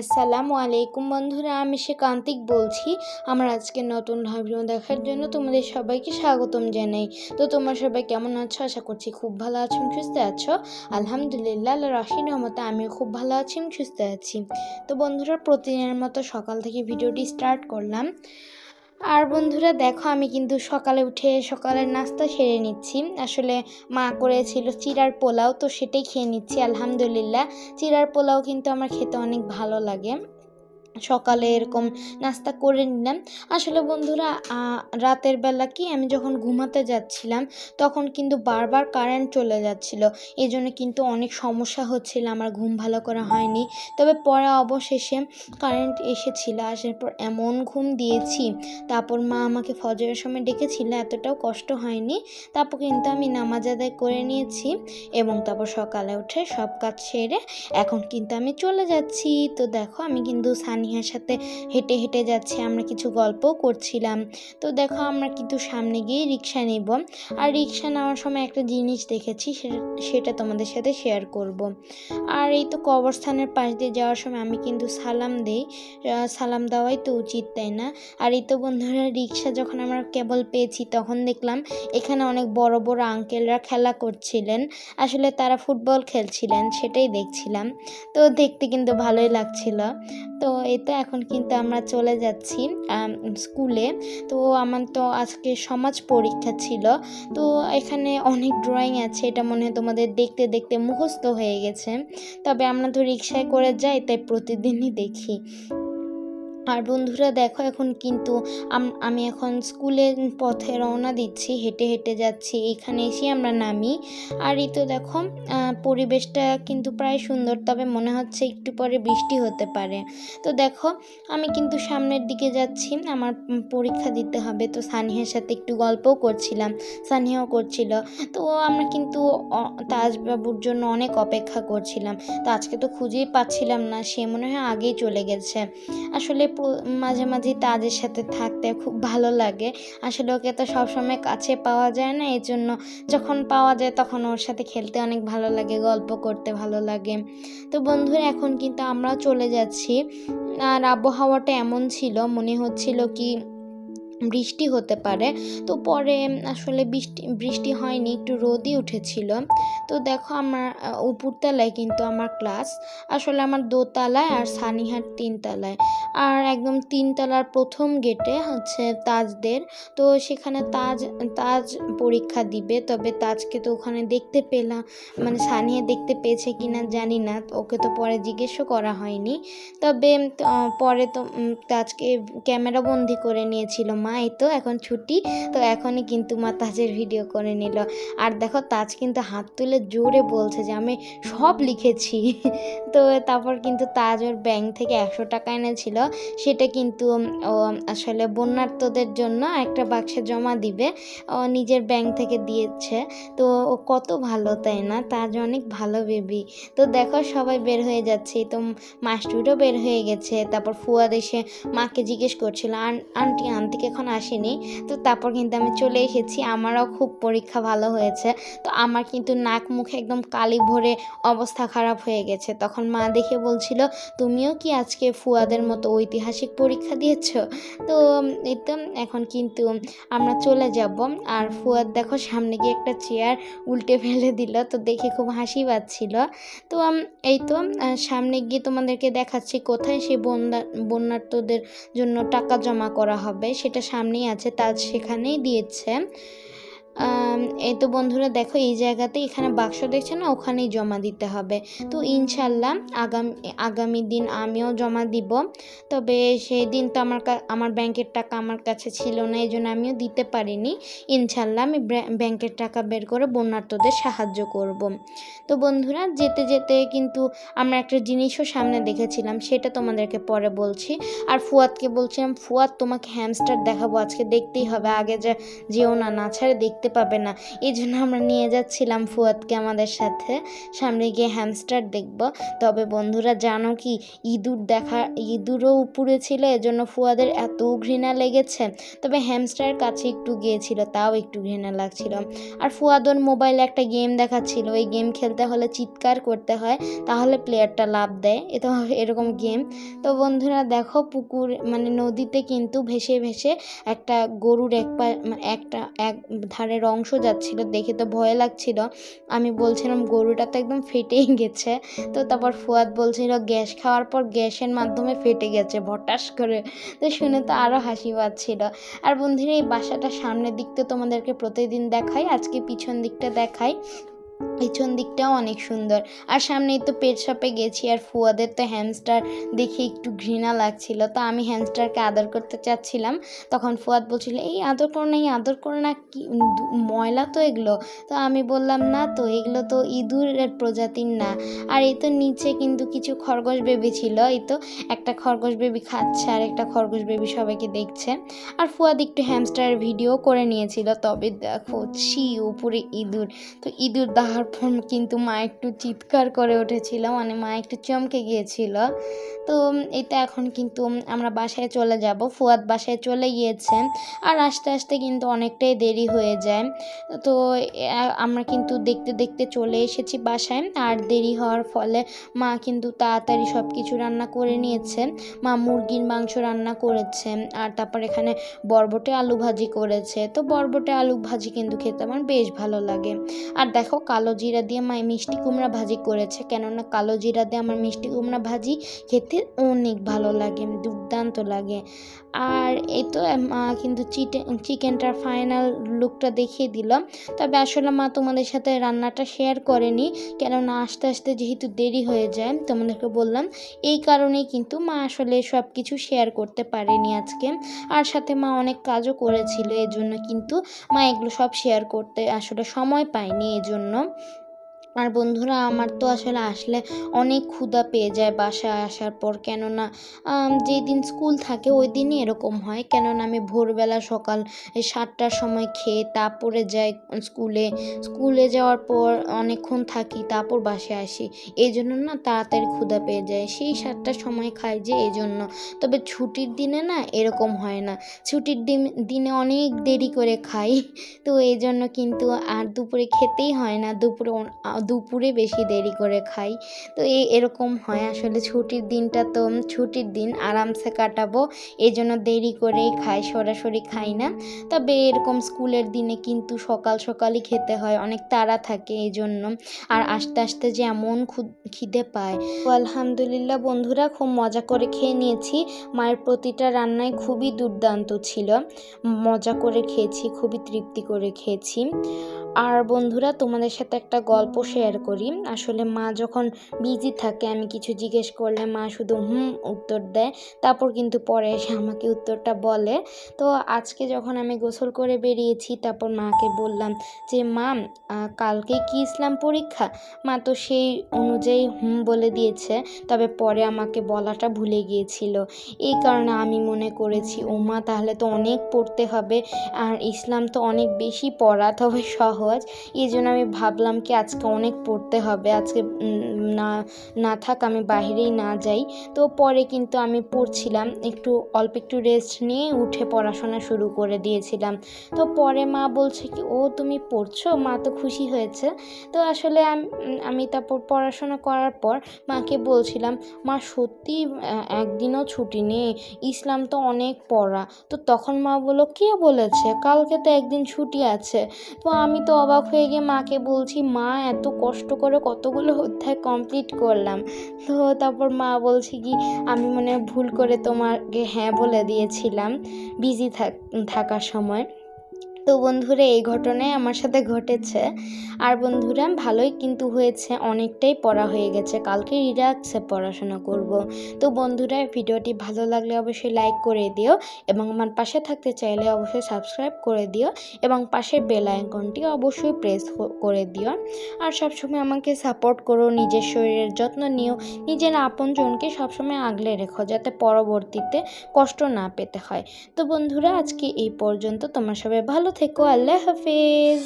আসসালামু আলাইকুম বন্ধুরা, আমি সে কান্তিক বলছি। আমার আজকে নতুন ভিডিও দেখার জন্য তোমাদের সবাইকে স্বাগতম জানাই। তো তোমরা সবাই কেমন আছো? আশা করছি খুব ভালো আছো, সুস্থ আছো। আলহামদুলিল্লাহ রশিদ রহমতে আমিও খুব ভালো আছি, সুস্থ আছি। তো বন্ধুরা, প্রতিদিনের মতো সকাল থেকে ভিডিওটি স্টার্ট করলাম। আর বন্ধুরা দেখো, আমি কিন্তু সকালে উঠে সকালের নাস্তা সেরে নিচ্ছি। আসলে মা করেছিল চিরার পোলাও, তো সেটাই খেয়ে নিচ্ছি, আলহামদুলিল্লাহ। চিরার পোলাও কিন্তু আমার খেতে অনেক ভালো লাগে। সকালে এরকম নাস্তা করে নিলাম। আসলে বন্ধুরা রাতের বেলা কি আমি যখন ঘুমাতে যাচ্ছিলাম, তখন কিন্তু বারবার কারেন্ট চলে যাচ্ছিল। এই জন্য কিন্তু অনেক সমস্যা হচ্ছিল, আমার ঘুম ভালো করা হয়নি। তবে পরে অবশেষে কারেন্ট এসেছিল, আসার পর এমন ঘুম দিয়েছি। তারপর মা আমাকে ফজরের সময় ডেকেছিল, এতটাও কষ্ট হয়নি। তারপর কিন্তু আমি নামাজ আদায় করে নিয়েছি এবং তারপর সকালে উঠে সব কাজ সেরে এখন কিন্তু আমি চলে যাচ্ছি। তো দেখো, আমি কিন্তু সানিয়ার সাথে হেঁটে হেঁটে যাচ্ছে, আমরা কিছু গল্পও করছিলাম। তো দেখো, আমরা কিন্তু সামনে গিয়ে রিক্সা নিব। আর রিক্সা নেওয়ার সময় একটা জিনিস দেখেছি, সেটা সেটা তোমাদের সাথে শেয়ার করব। আর এই তো কবরস্থানের পাশ দিয়ে যাওয়ার সময় আমি কিন্তু সালাম দেই। সালাম দেওয়াই তো উচিত, তাই না? আর এই তো বন্ধুরা রিক্সা যখন আমরা কেবল পেয়েছি, তখন দেখলাম এখানে অনেক বড় বড় আঙ্কেলরা খেলা করছিলেন। আসলে তারা ফুটবল খেলছিলেন, সেটাই দেখছিলাম। তো দেখতে কিন্তু ভালোই লাগছিল। তো এই তো এখন কিন্তু আমরা চলে যাচ্ছি স্কুলে। তো আমার তো আজকে সমাজ পরীক্ষা ছিল। তো এখানে অনেক ড্রয়িং আছে, এটা মনে হয় তোমাদের দেখতে দেখতে মুখস্থ হয়ে গেছে। তবে আমরা তো রিক্সায় করে যাই, তাই প্রতিদিনই দেখি। আর বন্ধুরা দেখো এখন কিন্তু আমি এখন স্কুলের পথে রওনা দিচ্ছি, হেঁটে হেঁটে যাচ্ছি, এখানে এসে আমরা নামি। আর এই তো দেখো পরিবেশটা কিন্তু প্রায় সুন্দর, তবে মনে হচ্ছে একটু পরে বৃষ্টি হতে পারে। তো দেখো, আমি কিন্তু সামনের দিকে যাচ্ছি, আমার পরীক্ষা দিতে হবে। তো সানিহার সাথে একটু গল্পও করছিলাম সানিহাও করছিল। তো আমরা কিন্তু তাজবাবুর জন্য অনেক অপেক্ষা করছিলাম। তো আজকে তো খুঁজেই পাচ্ছিলাম না, সে মনে হয় আগেই চলে গেছে। আসলে মাঝে মাঝে তাদের সাথে থাকতে খুব ভালো লাগে। আসলে ওকে তো সবসময় কাছে পাওয়া যায় না এই জন্য যখন পাওয়া যায় তখন ওর সাথে খেলতে অনেক ভালো লাগে, গল্প করতে ভালো লাগে। তো বন্ধুরা, এখন কিন্তু আমরা চলে যাচ্ছি। আর আবহাওয়াটা এমন ছিল, মনে হচ্ছিল কি বৃষ্টি হতে পারে। তো পরে আসলে বৃষ্টি বৃষ্টি হয়নি, একটু রোদই উঠেছিল। তো দেখো আমার উপরতলায় কিন্তু আমার ক্লাস, আসলে আমার দোতলায় আর সানিহাট তিনতলায়। আর একদম তিনতলার প্রথম গেটে হচ্ছে তাজদের। তো সেখানে তাজ তাজ পরীক্ষা দিবে, তবে তাজকে তো ওখানে দেখতে পেলাম মানে সানিয়া দেখতে পেয়েছে কি না জানি না, ওকে তো পরে জিজ্ঞেসও করা হয়নি। তবে পরে তো তাজকে ক্যামেরা বন্দি করে নিয়েছিল মা। এই তো এখন ছুটি, তো এখনই কিন্তু মা তাজের ভিডিও করে নিল। আর দেখো তাজ কিন্তু হাত তুলে জোরে বলছে যে, আমি সব লিখেছি। তো তারপর কিন্তু তাজ ওর ব্যাংক থেকে একশো টাকা এনেছিল। সেটা কিন্তু ও আসলে বন্যার্থদের জন্য একটা বাক্সে জমা দিবে। ও নিজের ব্যাংক থেকে দিয়েছে। তো ও কত ভালো, তাই না? তাজ অনেক ভালো বেবি তো দেখো সবাই বের হয়ে যাচ্ছে। তো মাস্টুরও বের হয়ে গেছে। তারপর ফুয়াদ এসে মাকে জিজ্ঞেস করছিল, "আন- আন্টি, আন্টিকে এখন আসেনি। তো তারপর কিন্তু আমি চলে এসেছি। আমারও খুব পরীক্ষা ভালো হয়েছে। তো আমার কিন্তু নাক মুখে একদম কালি ভরে অবস্থা খারাপ হয়ে গেছে। তখন মা দেখে বলছিল, তুমিও কি আজকে ফুয়াদের মতো ঐতিহাসিক পরীক্ষা দিয়েছ? তো এই তো এখন কিন্তু আমরা চলে যাব। আর ফুয়াদ দেখো সামনে গিয়ে একটা চেয়ার উল্টে ফেলে দিল। তো দেখে খুব হাসি পাচ্ছিল। তো এই তো সামনে গিয়ে তোমাদেরকে দেখাচ্ছি কোথায় সেই বন্যা বন্যার্থদের জন্য টাকা জমা করা হবে। সেটা সামনেই আছে তা সেখানেই দিয়েছে। এই তো বন্ধুরা দেখো, এই জায়গাতে এখানে বাক্স দেখছে না? ওখানেই জমা দিতে হবে। তো ইনশাল্লাহ আগামী আগামী দিন আমিও জমা দিব। তবে সেই দিন তো আমার আমার ব্যাংকের টাকা আমার কাছে ছিল না, এই জন্য আমিও দিতে পারিনি। ইনশাল্লাহ আমি ব্যাংকের টাকা বের করে বন্যার্থদের সাহায্য করব। তো বন্ধুরা, যেতে যেতে কিন্তু আমরা একটা জিনিসও সামনে দেখেছিলাম, সেটা তোমাদেরকে পরে বলছি। আর ফুয়াদকে বলছিলাম, ফুয়াদ, তোমাকে হ্যামস্টার দেখাবো, আজকে দেখতেই হবে। আগে যা, যেও না না ছাড়ে দেখতে দেখতে পাবে না। এই জন্য আমরা নিয়ে যাচ্ছিলাম ফুয়াদকে আমাদের সাথে। সামনে গিয়ে হ্যামস্টার দেখব। তবে বন্ধুরা, জানো কি? ইঁদুর দেখা, ইঁদুরও উপরে ছিল, এজন্য ফুয়াদের এত ঘৃণা লেগেছে। তবে হ্যামস্টারের কাছে একটু গিয়েছিল, তাও একটু ঘৃণা লাগছিল। আর ফুয়াদর মোবাইলে একটা গেম দেখাচ্ছিল। ওই গেম খেলতে হলে চিৎকার করতে হয়, তাহলে প্লেয়ারটা লাভ দেয়। এ তো এরকম গেম তো বন্ধুরা, দেখো পুকুর মানে নদীতে কিন্তু ভেসে ভেসে একটা গরুর এক পা মানে একটা, এক ধারের অংশ যাচ্ছিল, দেখে তো ভয় লাগছিল। আমি বলছিলাম, গরুটা তো একদম ফেটেই গেছে। তো তারপর ফুয়াদ বলছিল, গ্যাস খাওয়ার পর গ্যাসের মাধ্যমে ফেটে গেছে, ভটাস করে। তো শুনে তো আরও হাসি পাচ্ছিল। আর বন্ধুরা, এই বাসাটা সামনের দিকটা তোমাদেরকে প্রতিদিন দেখাই, আজকে পিছন দিকটা দেখাই। পিছন দিকটাও অনেক সুন্দর। আর সামনেই তো পেট শপে গেছি, আর ফুয়াদের তো হ্যামস্টার দেখে একটু ঘৃণা লাগছিল। তো আমি হ্যামস্টারকে আদর করতে চাচ্ছিলাম। তখন ফুয়াদ বলছিল, এই আদর করো না, এই আদর করো না, কি ময়লা তো এগুলো। তো আমি বললাম, না তো, এগুলো তো ইঁদুরের প্রজাতির না। আর এই তো নিচে কিন্তু কিছু খরগোশ বেবি ছিল, এই তো একটা খরগোশ বেবি খাচ্ছে, আর একটা খরগোশ বেবি সবাইকে দেখছে। আর ফুয়াদ একটু হ্যামস্টারের ভিডিও করে নিয়েছিল, তবে দেখো, ছি, উপরে ইঁদুর। তো ইঁদুর দেখার পর কিন্তু মা একটু চিৎকার করে উঠেছিল মানে মা একটু চমকে গিয়েছিল। তো এটা এখন কিন্তু আমরা বাসায় চলে যাব। ফুয়াদ বাসায় চলে গিয়েছে আর আস্তে আস্তে কিন্তু অনেকটাই দেরি হয়ে যায়। তো আমরা কিন্তু দেখতে দেখতে চলে এসেছি বাসায় আর দেরি হওয়ার ফলে মা কিন্তু তাড়াতাড়ি সব কিছু রান্না করে নিয়েছে। মা মুরগির মাংস রান্না করেছে আর তারপর এখানে বরবটে আলু ভাজি করেছে। তো বরবটে আলু ভাজি কিন্তু খেতে আমার বেশ ভালো লাগে। আর দেখো কালো জিরা দিয়ে মা মিষ্টি কুমড়া ভাজি করেছে। কেননা কালো জিরা দিয়ে আমার মিষ্টি কুমড়া ভাজি খেতে অনেক ভালো লাগে, দুর্দান্ত লাগে। আর এই তো মা কিন্তু চিকেনটার ফাইনাল লুকটা দেখিয়ে দিলাম। তবে আসলে মা তোমাদের সাথে রান্নাটা শেয়ার করেনি, কেননা আস্তে আস্তে যেহেতু দেরি হয়ে যায়, তোমাদেরকে বললাম, এই কারণেই কিন্তু মা আসলে সব কিছু শেয়ার করতে পারেনি আজকে। আর সাথে মা অনেক কাজও করেছিল, এজন্য কিন্তু মা এগুলো সব শেয়ার করতে আসলে সময় পায়নি, এজন্য। আর বন্ধুরা আমার তো আসলে আসলে অনেক ক্ষুধা পেয়ে যায় বাসায় আসার পর। কেননা আম, যেই দিন স্কুল থাকে ওই দিনই এরকম হয়। কেননা আমি ভোরবেলা সকাল সাতটার সময় খেয়ে তারপরে যাই স্কুলে। স্কুলে যাওয়ার পর অনেকক্ষণ থাকি তারপর বাসায় আসি। এই জন্য না তাড়াতাড়ি ক্ষুধা পেয়ে যায়। সেই সাতটার সময় খাই যে এই জন্য। তবে ছুটির দিনে না এরকম হয় না। ছুটির দিন দিনে অনেক দেরি করে খাই। তো এই জন্য কিন্তু আর দুপুরে খেতেই হয় না। দুপুরে দুপুরে বেশি দেরি করে খাই। তো এই এরকম হয়। আসলে ছুটির দিনটা তো, ছুটির দিন আরামসে কাটাবো এই জন্য দেরি করেই খাই, সরাসরি খাই না। তবে এরকম স্কুলের দিনে কিন্তু সকাল সকালই খেতে হয়, অনেক তাড়া থাকে এই জন্য আর আস্তে আস্তে যে এমন খিদে পায়। তো আলহামদুলিল্লাহ বন্ধুরা, খুব মজা করে খেয়ে নিয়েছি। মায়ের প্রতিটা রান্নায় খুবই দুর্দান্ত ছিল। মজা করে খেয়েছি, খুবই তৃপ্তি করে খেয়েছি। আর বন্ধুরা, তোমাদের সাথে একটা গল্প শেয়ার করি। আসলে মা যখন বিজি থাকে, আমি কিছু জিজ্ঞেস করলে মা শুধু হুম উত্তর দেয়। তারপর কিন্তু পরে এসে আমাকে উত্তরটা বলে। তো আজকে যখন আমি গোসল করে বেরিয়েছি, তারপর মাকে বললাম যে, মা কালকে কি ইসলাম পরীক্ষা? মা তো সেই অনুযায়ী হুম বলে দিয়েছে। তবে পরে আমাকে বলাটা ভুলে গিয়েছিল। এই কারণে আমি মনে করেছি ও মা তাহলে তো অনেক পড়তে হবে। আর ইসলাম তো অনেক বেশি পড়া, তবে সহজ। এই জন্য আমি ভাবলাম কি আজকে অনেক পড়তে হবে, আজকে না না থাক আমি বাইরেই না যাই। তো পরে কিন্তু আমি পড়ছিলাম, একটু অল্প একটু রেস্ট নিয়ে উঠে পড়াশোনা শুরু করে দিয়েছিলাম। তো পরে মা বলছে কি, ও, তুমি পড়ছো? মা তো খুশি হয়েছে। তো আসলে আমি তারপর পড়াশোনা করার পর মাকে বলছিলাম, মা, সত্যি একদিনও ছুটি নেই, ইসলাম তো অনেক পড়া। তো তখন মা বলল, কে বলেছে? কালকে তো একদিন ছুটি আছে। তো আমি তো অবাক হয়ে গিয়ে মাকে বলছি, মা, এত কষ্ট করে কতগুলো অধ্যায় কমপ্লিট করলাম। তো তারপর মা বলছি কি, আমি মনে ভুল করে তোমাকে হ্যাঁ বলে দিয়েছিলাম বিজি থাক, থাকার সময়। তো বন্ধুরা, এই ঘটনাই আমার সাথে ঘটেছে। আর বন্ধুরা, ভালোই কিন্তু হয়েছে, অনেকটাই পড়া হয়ে গেছে। কালকে রিল্যাক্সে পড়াশোনা করব। তো বন্ধুরা, ভিডিওটি ভালো লাগলে অবশ্যই লাইক করে দিও এবং আমার পাশে থাকতে চাইলে অবশ্যই সাবস্ক্রাইব করে দিও এবং পাশের বেল আইকনটি অবশ্যই প্রেস করে দিও। আর সবসময় আমাকে সাপোর্ট করো, নিজের শরীরের যত্ন নিও, নিজের আপনজনকে সবসময় আগলে রেখো, যাতে পরবর্তীতে কষ্ট না পেতে হয়। তো বন্ধুরা, আজকে এই পর্যন্ত। তোমার সবাই ভালো থেকো আল্লাহ হাফেজ